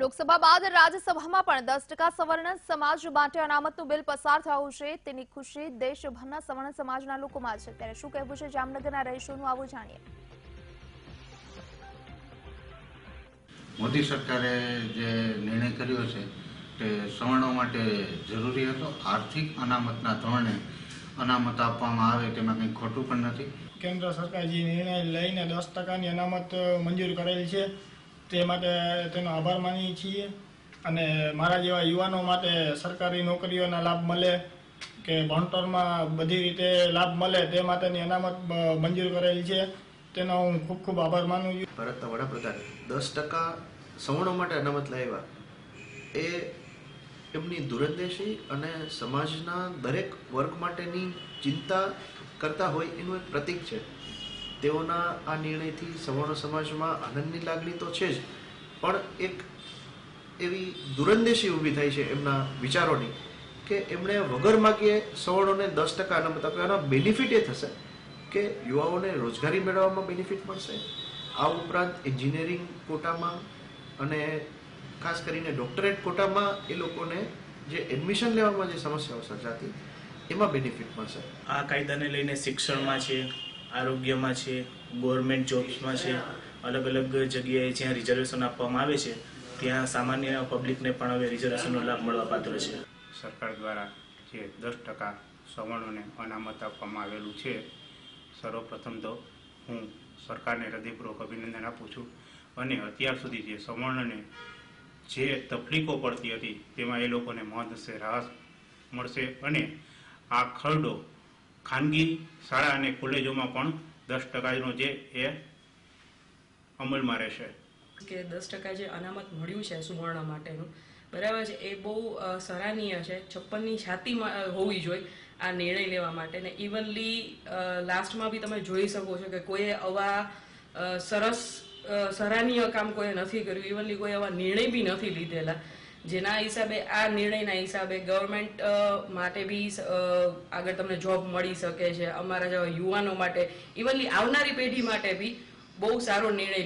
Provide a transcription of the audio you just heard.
લોકસભા બાદ રાજ્યસભામાં પણ દસ ટકા સવર્ણ સમાજ માટે અનામતનું બિલ પસાર થયું છે. તેની ખુશી દેશભરના સવર્ણ સમાજના લોકોમાં છે. ત્યારે શું કહેવું છે? જામનગરના રહીશોનું આવું જાણીએ. મોદી સરકારે જે નિર્ણય કર્યો છે તે સવર્ણો માટે જરૂરી હતો. આર્થિક અનામતના ધોરણે અનામત આપવામાં આવે તેમાં કંઈ ખોટું પણ નથી. કેન્દ્ર સરકાર જે નિર્ણય લઈને દસ ટકાની અનામત મંજૂર કરેલ છે. તે માટે તેનો આભાર માનીએ છીએ. અને મારા જેવા યુવાનો માટે સરકારી નોકરીઓના લાભ મળે કે ભણતરમાં બધી રીતે લાભ મળે તે માટેની અનામત મંજૂર કરેલ છે. તેનો હું ખૂબ ખૂબ આભાર માનું છું. ભારતના વડાપ્રધાન દસ ટકા સવર્ણો માટે અનામત લાવ્યા. એ એમની દૂરંદેશી અને સમાજના દરેક વર્ગ માટેની ચિંતા કરતા હોય એનું એક પ્રતીક છે. તેઓના આ નિર્ણયથી સવર્ણ સમાજમાં આનંદની લાગણી તો છે જ, પણ એક એવી દુરંદેશી ઊભી થાય છે એમના વિચારોની કે એમણે વગર માગીએ સવર્ણોને દસ ટકા અનામત આપે એના બેનિફિટ એ થશે કે યુવાઓને રોજગારી મેળવવામાં બેનિફિટ મળશે. આ ઉપરાંત એન્જિનિયરિંગ કોટામાં અને ખાસ કરીને ડોક્ટરેટ કોટામાં એ લોકોને જે એડમિશન લેવામાં જે સમસ્યાઓ સર્જાતી, એમાં બેનિફિટ મળશે. આ કાયદાને લઈને શિક્ષણમાં છે આરોગ્યમાં છે ગવર્મેન્ટ જોબ્સમાં છે અલગ અલગ જગ્યાએ જ્યાં રિઝર્વેશન આપવામાં આવે છે, ત્યાં સામાન્ય પબ્લિકને પણ હવે રિઝર્વેશનનો લાભ મળવા પાત્ર છે. સરકાર દ્વારા જે દસ ટકા સવર્ણોને અનામત આપવામાં આવેલું છે, સર્વપ્રથમ તો હું સરકારને હૃદયપૂર્વક અભિનંદન આપું છું અને અત્યાર સુધી જે સવર્ણને જે તકલીફો પડતી હતી, તેમાં એ લોકોને મહદઅંશે રાહત મળશે અને આ ખરડો ખાનગી શાળા અને કોલેજોમાં પણ દસ ટકાનો જે એ અમલમાં રહેશે. કે દસ ટકા જે અનામત મળ્યું છે સુવર્ણ માટેનું. બરાબર છે, એ બહુ સરાહનીય છે. છપ્પનની છાતીમાં હોવી જોઈએ આ નિર્ણય લેવા માટે. ને ઇવનલી લાસ્ટમાં બી તમે જોઈ શકો છો કે કોઈએ આવા સરસ સરાહનીય કામ કોઈએ નથી કર્યું. ઇવનલી કોઈ આવા નિર્ણય બી નથી લીધેલા. જેના હિસાબે, આ નિર્ણયના હિસાબે ગવર્મેન્ટ માટે બી આગળ તમને જોબ મળી શકે છે. અમારા જેવા યુવાનો માટે ઇવનલી આવનારી પેઢી માટે બી બહુ સારો નિર્ણય